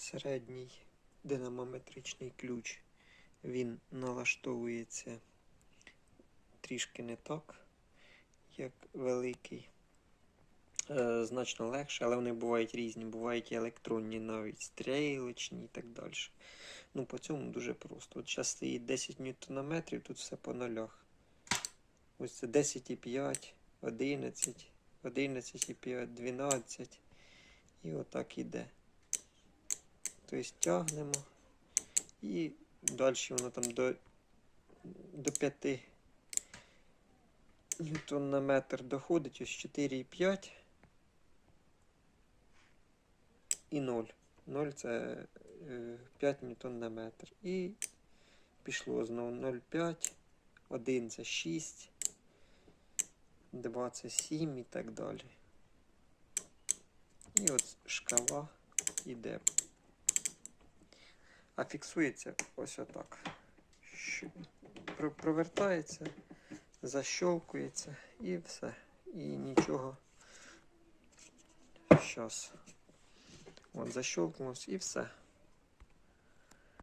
середній динамометричний ключ. Він налаштовується трішки не так, як великий. Е, значно легше, але вони бувають різні. Бувають і електронні, навіть стрілочні і так далі. Ну, по цьому дуже просто. От зараз стоїть 10 ньютонометрів, тут все по нулях. Ось це 10,5, 11, 11,5, 12. І отак іде. Тобто тягнемо. І далі воно там до, до 5 ньютон на метр доходить. Ось 4,5 і 0. 0 це е, 5 ньютон на метр. І пішло знову 0,5, 1 це 6, 2 це 7 і так далі. І от шкала йде. А фіксується ось отак. Провертається, защолкується і все. І нічого. Щас. От, защелкнулось і все.